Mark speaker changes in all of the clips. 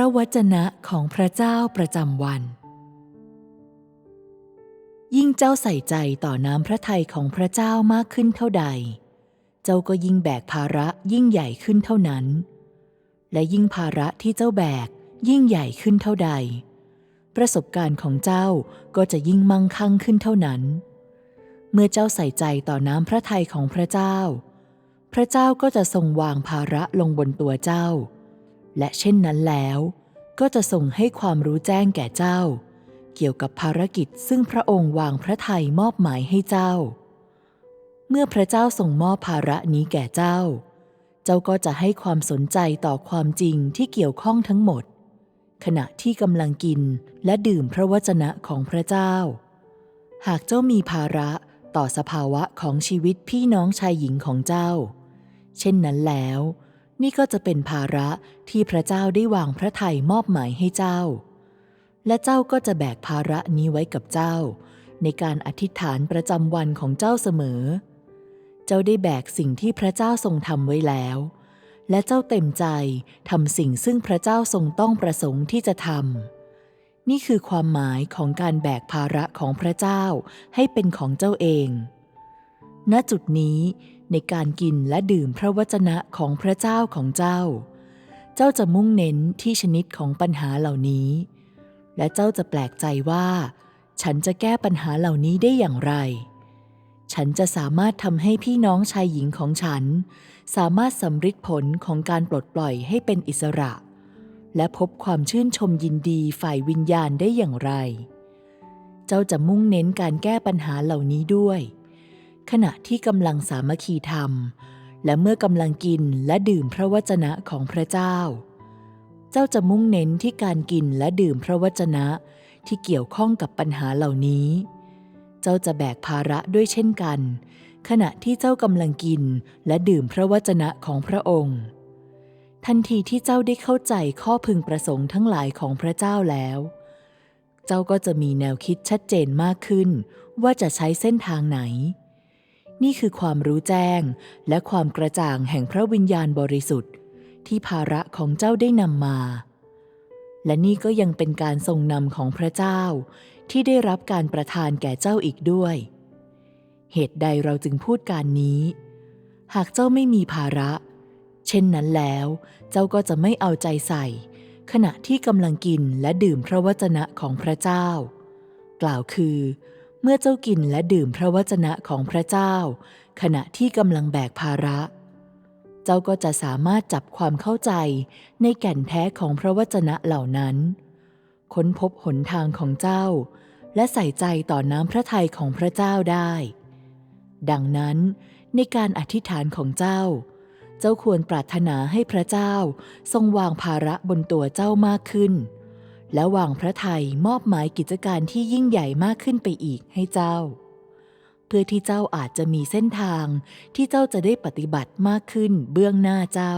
Speaker 1: ระวจนะของพระเจ้าประจำวัน ยิ่งเจ้าใส่ใจต่อน้ำพระทัยของพระเจ้ามากขึ้นเท่าใด เจ้าก็ยิ่งแบกภาระยิ่งใหญ่ขึ้นเท่านั้น และยิ่งภาระที่เจ้าแบกยิ่งใหญ่ขึ้นเท่าใด ประสบการณ์ของเจ้าก็จะยิ่งมั่งคั่งขึ้นเท่านั้น เมื่อเจ้าใส่ใจต่อน้ำพระทัยของพระเจ้า พระเจ้าก็จะทรงวางภาระลงบนตัวเจ้า และเช่นนั้นแล้ว ก็จะส่งให้ความรู้แจ้งแก่เจ้า เกี่ยวกับภารกิจซึ่งพระองค์วางพระทัยมอบหมายให้เจ้า เมื่อพระเจ้าทรงมอบภาระนี้แก่เจ้า เจ้าก็จะให้ความสนใจต่อความจริงที่เกี่ยวข้องทั้งหมด ขณะที่กำลังกินและดื่มพระวจนะของพระเจ้า หากเจ้ามีภาระต่อสภาวะของชีวิตพี่น้องชายหญิงของเจ้า เช่นนั้นแล้ว นี่ก็จะเป็นภาระที่พระเจ้าได้วางพระทัยมอบหมายให้เจ้า และเจ้าก็จะแบกภาระนี้ไว้กับเจ้า ในการอธิษฐานประจำวันของเจ้าเสมอ เจ้าได้แบกสิ่งที่พระเจ้าทรงทำไว้แล้ว และเจ้าเต็มใจทำสิ่งซึ่งพระเจ้าทรงต้องประสงค์ที่จะทำนี่คือความหมายของการแบกภาระของพระเจ้าให้เป็นของเจ้าเอง ณจุดนี้ ในการกินและดื่มพระวจนะของพระเจ้าของเจ้า เจ้าจะมุ่งเน้นที่ชนิดของปัญหาเหล่านี้ และเจ้าจะแปลกใจว่า ฉันจะแก้ปัญหาเหล่านี้ได้อย่างไร ฉันจะสามารถทำให้พี่น้องชายหญิงของฉัน สามารถสำฤทธิ์ผลของการปลดปล่อยให้เป็นอิสระ และพบความชื่นชมยินดีฝ่ายวิญญาณได้อย่างไร เจ้าจะมุ่งเน้นการแก้ปัญหาเหล่านี้ด้วย ขณะที่กำลังสามัคคีธรรม และเมื่อกำลังกินและดื่มพระวจนะของพระเจ้า เจ้าจะมุ่งเน้นที่การกินและดื่มพระวจนะที่เกี่ยวข้องกับปัญหาเหล่านี้ เจ้าจะแบกภาระด้วยเช่นกัน ขณะที่เจ้ากำลังกินและดื่มพระวจนะของพระองค์ ทันทีที่เจ้าได้เข้าใจข้อพึงประสงค์ทั้งหลายของพระเจ้าแล้ว เจ้าก็จะมีแนวคิดชัดเจนมากขึ้น ว่าจะใช้เส้นทางไหน นี่คือความรู้แจ้ง และความกระจ่างแห่งพระวิญญาณบริสุทธิ์ ที่ภาระของเจ้าได้นำมา และนี่ก็ยังเป็นการทรงนำของพระเจ้า ที่ได้รับการประทานแก่เจ้าอีกด้วย เหตุใดเราจึงพูดการนี้ หากเจ้าไม่มีภาระ เช่นนั้นแล้ว เจ้าก็จะไม่เอาใจใส่ ขณะที่กำลังกินและดื่มพระวจนะของพระเจ้า กล่าวคือ เมื่อเจ้ากินและดื่มพระวจนะของพระเจ้า ขณะที่กำลังแบกภาระ เจ้าก็จะสามารถจับความเข้าใจในแก่นแท้ของพระวจนะเหล่านั้น ค้นพบหนทางของเจ้า และใส่ใจต่อน้ำพระทัยของพระเจ้าได้ ดังนั้นในการอธิษฐานของเจ้า เจ้าควรปรารถนาให้พระเจ้าทรงวางภาระบนตัวเจ้ามากขึ้น และวางพระทัยมอบหมายกิจการที่ยิ่งใหญ่มากขึ้นไปอีกให้เจ้า เพื่อที่เจ้าอาจจะมีเส้นทางที่เจ้าจะได้ปฏิบัติมากขึ้นเบื้องหน้าเจ้า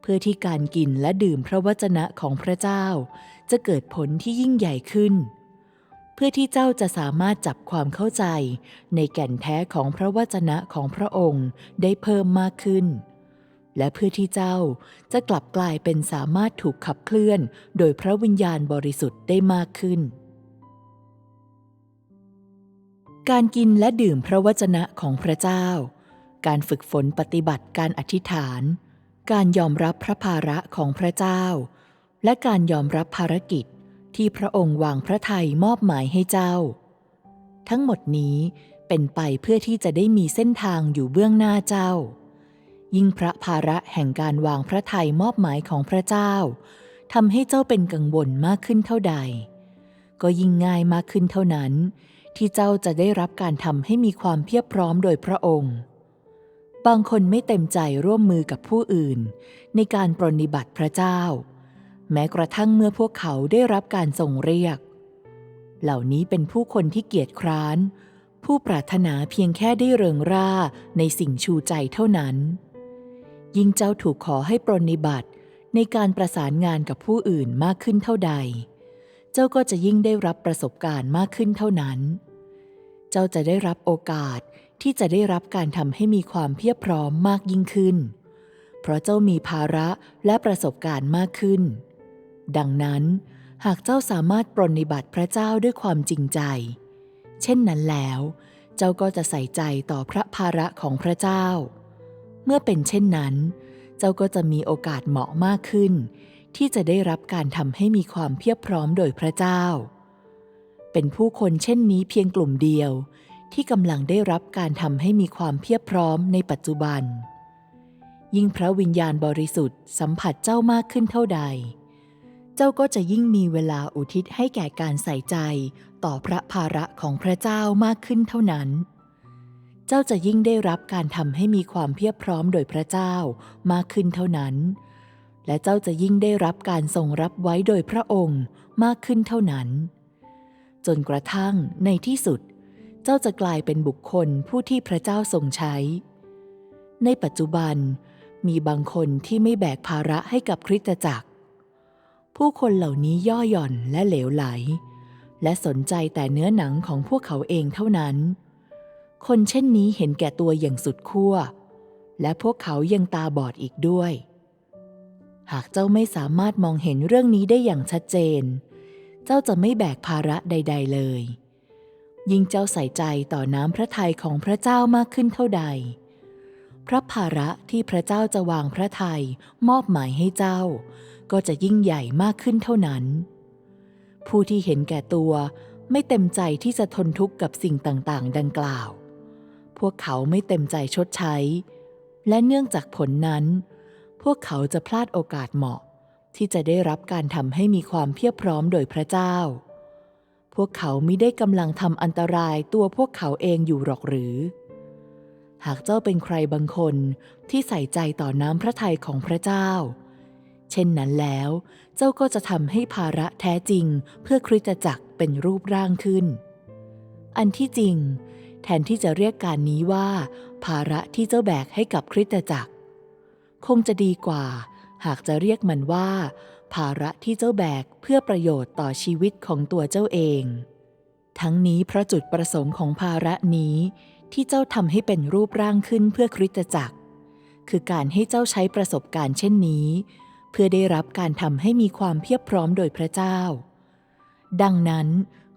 Speaker 1: เพื่อที่การกินและดื่มพระวจนะของพระเจ้า จะเกิดผลที่ยิ่งใหญ่ขึ้น เพื่อที่เจ้าจะสามารถจับความเข้าใจ ในแก่นแท้ของพระวจนะของพระองค์ได้เพิ่มมากขึ้น และเพื่อที่เจ้าจะกลับกลายเป็นสามารถถูกขับเคลื่อนโดยพระวิญญาณบริสุทธิ์ได้มากขึ้น การกินและดื่มพระวจนะของพระเจ้า การฝึกฝนปฏิบัติการอธิษฐาน การยอมรับพระภาระของพระเจ้า และการยอมรับภารกิจที่พระองค์วางพระทัยมอบหมายให้เจ้า ทั้งหมดนี้เป็นไปเพื่อที่จะได้มีเส้นทางอยู่เบื้องหน้าเจ้า ยิ่งพระภาระแห่งการวางพระทัยมอบหมายของพระเจ้าทำให้เจ้าเป็นกังวลมากขึ้นเท่าใด ก็ยิ่งง่ายมากขึ้นเท่านั้น ที่เจ้าจะได้รับการทำให้มีความเพียบพร้อมโดยพระองค์ บางคนไม่เต็มใจร่วมมือกับผู้อื่น ในการปรนนิบัติพระเจ้า แม้กระทั่งเมื่อพวกเขาได้รับการทรงเรียก เหล่านี้เป็นผู้คนที่เกียจคร้าน ผู้ปรารถนาเพียงแค่ได้เริงร่าในสิ่งชูใจเท่านั้น ยิ่งเจ้าถูกขอให้ปรนนิบัติในการประสานงานกับผู้อื่นมากขึ้นเท่าใด เจ้าก็จะยิ่งได้รับประสบการณ์มากขึ้นเท่านั้น เจ้าจะได้รับโอกาสที่จะได้รับการทำให้มีความเพียบพร้อมมากยิ่งขึ้น เพราะเจ้ามีภาระและประสบการณ์มากขึ้น ดังนั้นหากเจ้าสามารถปรนนิบัติพระเจ้าด้วยความจริงใจ เช่นนั้นแล้ว เจ้าก็จะใส่ใจต่อพระภาระของพระเจ้า เมื่อเป็นเช่นนั้น เจ้าก็จะมีโอกาสเหมาะมากขึ้น ที่จะได้รับการทำให้มีความเพียบพร้อมโดยพระเจ้า เป็นผู้คนเช่นนี้เพียงกลุ่มเดียว ที่กำลังได้รับการทำให้มีความเพียบพร้อมในปัจจุบัน ยิ่งพระวิญญาณบริสุทธิ์สัมผัสเจ้ามากขึ้นเท่าใด เจ้าก็จะยิ่งมีเวลาอุทิศให้แก่การใส่ใจต่อพระภาระของพระเจ้ามากขึ้นเท่านั้น เจ้าจะยิ่งได้รับการทำให้มีความเพียบพร้อมโดยพระเจ้ามากขึ้นเท่านั้น และเจ้าจะยิ่งได้รับการทรงรับไว้โดยพระองค์มากขึ้นเท่านั้น จนกระทั่งในที่สุด เจ้าจะกลายเป็นบุคคลผู้ที่พระเจ้าทรงใช้ ในปัจจุบันมีบางคนที่ไม่แบกภาระให้กับคริสตจักร ผู้คนเหล่านี้ย่อหย่อนและเหลวไหล และสนใจแต่เนื้อหนังของพวกเขาเองเท่านั้น คนเช่นนี้เห็นแก่ตัวอย่างสุดขั้ว และพวกเขายังตาบอดอีกด้วย หากเจ้าไม่สามารถมองเห็นเรื่องนี้ได้อย่างชัดเจน เจ้าจะไม่แบกภาระใด ๆ เลย ยิ่งเจ้าใส่ใจต่อน้ำพระทัยของพระเจ้ามากขึ้นเท่าใด พระภาระที่พระเจ้าจะวางพระทัยมอบหมายให้เจ้า ก็จะยิ่งใหญ่มากขึ้นเท่านั้น ผู้ที่เห็นแก่ตัวไม่เต็มใจที่จะทนทุกข์กับสิ่งต่าง ๆ ดังกล่าว วกเขาไม่เต็มใจชดใช้ และเนื่องจากผลนั้น พวกเขาจะพลาดโอกาสเหมาะ ที่จะได้รับการทำให้มีความเพียบพร้อมโดยพระเจ้า พวกเขามิได้กำลังทำอันตรายตัวพวกเขาเองอยู่หรอกหรือ หากเจ้าเป็นใครบางคนที่ใส่ใจต่อน้ำพระทัยของพระเจ้า เช่นนั้นแล้ว เจ้าก็จะทำให้ภาระแท้จริงเพื่อคริสตจักรเป็นรูปร่างขึ้น อันที่จริง แทนที่จะเรียกการนี้ว่า ภาระที่เจ้าแบกให้กับคริสตจักร คงจะดีกว่า หากจะเรียกมันว่า ภาระที่เจ้าแบกเพื่อประโยชน์ต่อชีวิตของตัวเจ้าเอง ทั้งนี้เพราะจุดประสงค์ของภาระนี้ที่เจ้าทำให้เป็นรูปร่างขึ้นเพื่อคริสตจักร คือการให้เจ้าใช้ประสบการณ์เช่นนี้ เพื่อได้รับการทำให้มีความเพียบพร้อมโดยพระเจ้า ดังนั้น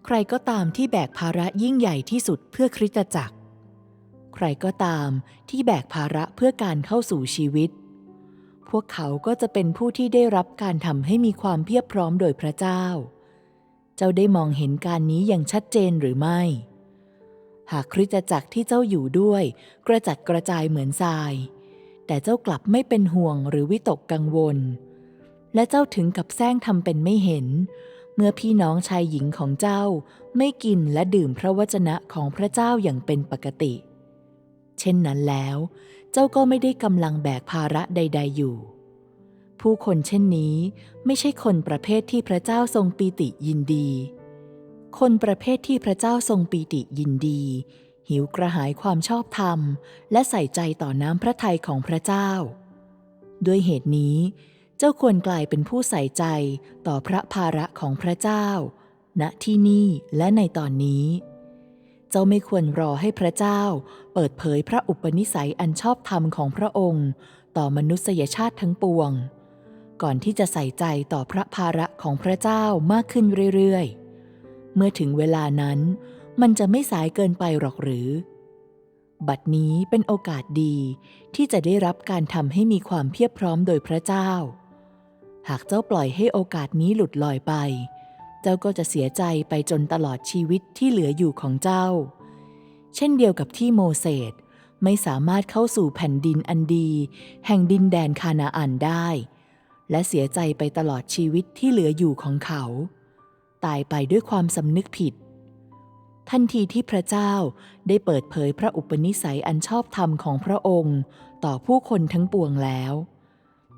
Speaker 1: ใครก็ตามที่แบกภาระยิ่งใหญ่ที่สุดเพื่อคริสตจักร ใครก็ตามที่แบกภาระเพื่อการเข้าสู่ชีวิต พวกเขาก็จะเป็นผู้ที่ได้รับการทำให้มีความเพียบพร้อมโดยพระเจ้า เจ้าได้มองเห็นการนี้อย่างชัดเจนหรือไม่ หากคริสตจักรที่เจ้าอยู่ด้วย กระจัดกระจายเหมือนทราย แต่เจ้ากลับไม่เป็นห่วงหรือวิตกกังวล และเจ้าถึงกับแซงทำเป็นไม่เห็น เมื่อพี่น้องชายหญิงของเจ้าไม่กินและดื่มพระวจนะของพระเจ้าอย่างเป็นปกติ เช่นนั้นแล้ว เจ้าก็ไม่ได้กำลังแบกภาระใด ๆ อยู่ ผู้คนเช่นนี้ไม่ใช่คนประเภทที่พระเจ้าทรงปีติยินดี คนประเภทที่พระเจ้าทรงปีติยินดี หิวกระหายความชอบธรรม และใส่ใจต่อน้ำพระทัยของพระเจ้า ด้วยเหตุนี้ เจ้าควรกลายเป็นผู้ใส่ใจต่อพระภาระของพระเจ้า ณที่นี่และในตอนนี้ เจ้าไม่ควรรอให้พระเจ้า เปิดเผยพระอุปนิสัยอันชอบธรรมของพระองค์ ต่อมนุษยชาติทั้งปวง ก่อนที่จะใส่ใจต่อพระภาระของพระเจ้ามากขึ้นเรื่อยๆ เมื่อถึงเวลานั้น มันจะไม่สายเกินไปหรอกหรือบัดนี้เป็นโอกาสดีที่จะได้รับการทำให้มีความเพียบพร้อมโดยพระเจ้า หากเจ้าปล่อยให้โอกาสนี้หลุดลอยไป เจ้าก็จะเสียใจไปจนตลอดชีวิตที่เหลืออยู่ของเจ้า เช่นเดียวกับที่โมเสสไม่สามารถเข้าสู่แผ่นดินอันดี แห่งดินแดนคานาอันได้ และเสียใจไปตลอดชีวิตที่เหลืออยู่ของเขา ตายไปด้วยความสำนึกผิด ทันทีที่พระเจ้าได้เปิดเผยพระอุปนิสัยอันชอบธรรมของพระองค์ ต่อผู้คนทั้งปวงแล้ว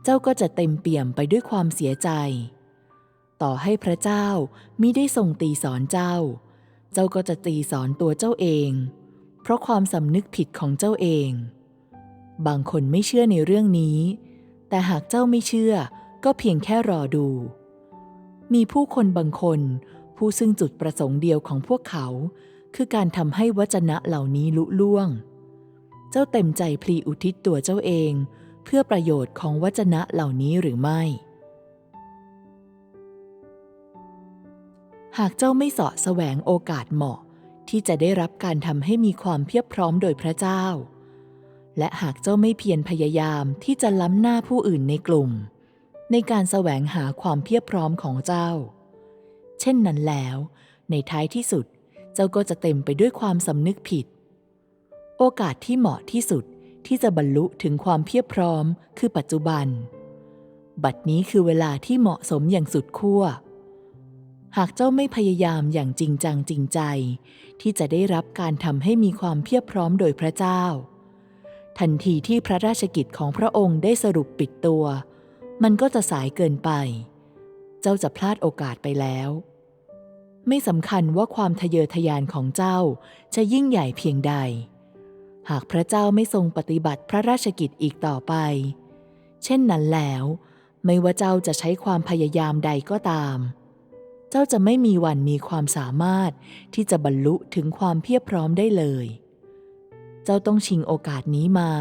Speaker 1: เจ้าก็จะเต็มเปี่ยมไปด้วยความเสียใจ ต่อให้พระเจ้ามิได้ทรงตีสอนเจ้า เจ้าก็จะตีสอนตัวเจ้าเอง เพราะความสำนึกผิดของเจ้าเอง บางคนไม่เชื่อในเรื่องนี้ แต่หากเจ้าไม่เชื่อก็เพียงแค่รอดู มีผู้คนบางคนผู้ซึ่งจุดประสงค์เดียวของพวกเขา คือการทำให้วจนะเหล่านี้ลุล่วง เจ้าเต็มใจพลีอุทิศตัวเจ้าเอง เพื่อประโยชน์ของวจนะเหล่านี้หรือไม่ หากเจ้าไม่เสาะแสวงโอกาสเหมาะที่จะได้รับการทำให้มีความเพียบพร้อมโดยพระเจ้า และหากเจ้าไม่เพียรพยายามที่จะล้ำหน้าผู้อื่นในกลุ่ม ในการแสวงหาความเพียบพร้อมของเจ้า เช่นนั้นแล้ว ในท้ายที่สุด เจ้าก็จะเต็มไปด้วยความสำนึกผิด โอกาสที่เหมาะที่สุด ที่จะบรรลุถึงความเพียบพร้อมคือปัจจุบัน บัดนี้คือเวลาที่เหมาะสมอย่างสุดขั้ว หากเจ้าไม่พยายามอย่างจริงจังจริงใจ ที่จะได้รับการทำให้มีความเพียบพร้อมโดยพระเจ้า ทันทีที่พระราชกิจของพระองค์ได้สรุปปิดตัว มันก็จะสายเกินไป เจ้าจะพลาดโอกาสไปแล้วไม่สำคัญว่าความทะเยอทะยานของเจ้าจะยิ่งใหญ่เพียงใด หากพระเจ้าไม่ทรงปฏิบัติพระราชกิจอีกต่อไป เช่นนั้นแล้ว ไม่ว่าเจ้าจะใช้ความพยายามใดก็ตาม เจ้าจะไม่มีวันมีความสามารถที่จะบรรลุถึงความเพียบพร้อมได้เลย เจ้าต้องชิงโอกาสนี้มา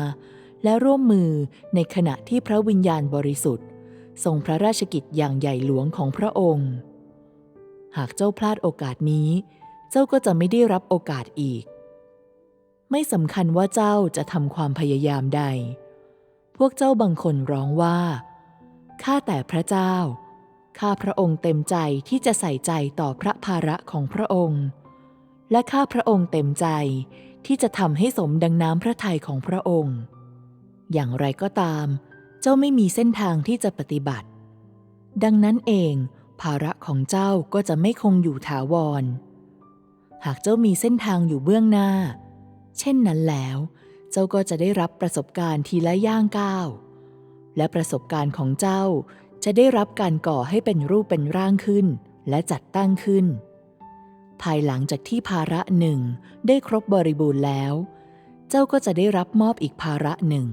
Speaker 1: และร่วมมือในขณะที่พระวิญญาณบริสุทธิ์ ทรงพระราชกิจอย่างใหญ่หลวงของพระองค์ หากเจ้าพลาดโอกาสนี้ เจ้าก็จะไม่ได้รับโอกาสอีก ไม่สำคัญว่าเจ้าจะทำความพยายามใด พวกเจ้าบางคนร้องว่า ข้าแต่พระเจ้า ข้าพระองค์เต็มใจที่จะใส่ใจต่อพระภาระของพระองค์ และข้าพระองค์เต็มใจที่จะทำให้สมดังน้ำพระทัยของพระองค์ อย่างไรก็ตาม เจ้าไม่มีเส้นทางที่จะปฏิบัติ ดังนั้นเอง ภาระของเจ้าก็จะไม่คงอยู่ถาวร หากเจ้ามีเส้นทางอยู่เบื้องหน้า เช่นนั้นแล้ว เจ้าก็จะได้รับประสบการณ์ทีละย่างก้าว และประสบการณ์ของเจ้าจะได้รับการก่อให้เป็นรูปเป็นร่างขึ้น และจัดตั้งขึ้น ภายหลังจากที่ภาระหนึ่งได้ครบบริบูรณ์แล้ว เจ้าก็จะได้รับมอบอีกภาระหนึ่ง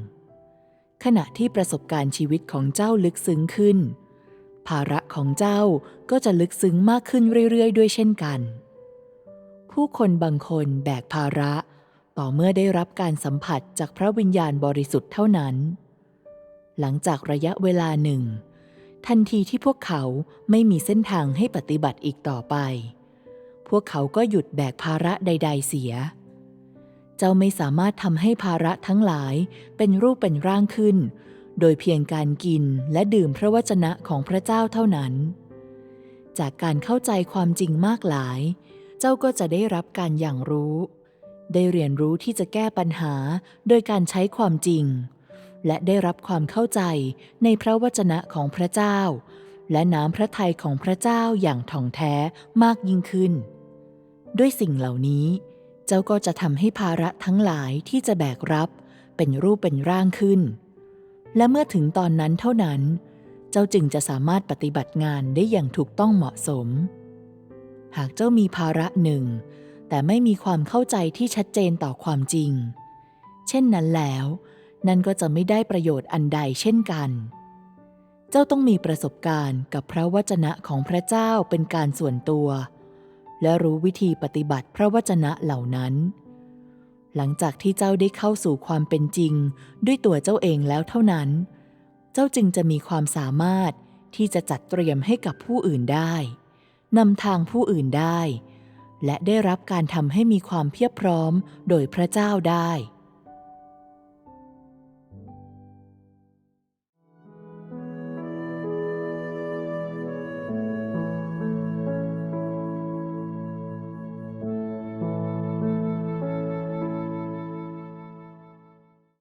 Speaker 1: ขณะที่ประสบการณ์ชีวิตของเจ้าลึกซึ้งขึ้น ภาระของเจ้าก็จะลึกซึ้งมากขึ้นเรื่อยๆ ด้วยเช่นกัน ผู้คนบางคนแบกภาระ ต่อเมื่อได้รับการสัมผัสจากพระวิญญาณบริสุทธิ์เท่านั้น หลังจากระยะเวลาหนึ่ง ทันทีที่พวกเขาไม่มีเส้นทางให้ปฏิบัติอีกต่อไป พวกเขาก็หยุดแบกภาระใด ๆ เสีย เจ้าไม่สามารถทำให้ภาระทั้งหลายเป็นรูปเป็นร่างขึ้น โดยเพียงการกินและดื่มพระวจนะของพระเจ้าเท่านั้น จากการเข้าใจความจริงมากหลาย เจ้าก็จะได้รับการอย่างรู้ ได้เรียนรู้ที่จะแก้ปัญหาโดยการใช้ความจริง และได้รับความเข้าใจในพระวจนะของพระเจ้า และน้ำพระทัยของพระเจ้าอย่างถ่องแท้มากยิ่งขึ้น ด้วยสิ่งเหล่านี้ เจ้าก็จะทำให้ภาระทั้งหลายที่จะแบกรับเป็นรูปเป็นร่างขึ้น และเมื่อถึงตอนนั้นเท่านั้น เจ้าจึงจะสามารถปฏิบัติงานได้อย่างถูกต้องเหมาะสม หากเจ้ามีภาระหนึ่ง แต่ไม่มีความเข้าใจที่ชัดเจนต่อความจริง เช่นนั้นแล้ว นั่นก็จะไม่ได้ประโยชน์อันใดเช่นกัน เจ้าต้องมีประสบการณ์กับพระวจนะของพระเจ้าเป็นการส่วนตัว และรู้วิธีปฏิบัติพระวจนะเหล่านั้น หลังจากที่เจ้าได้เข้าสู่ความเป็นจริงด้วยตัวเจ้าเองแล้วเท่านั้น เจ้าจึงจะมีความสามารถที่จะจัดเตรียมให้กับผู้อื่นได้นำทางผู้อื่นได้ และได้รับการทำให้มีความเพียบพร้อมโดยพระเจ้าได้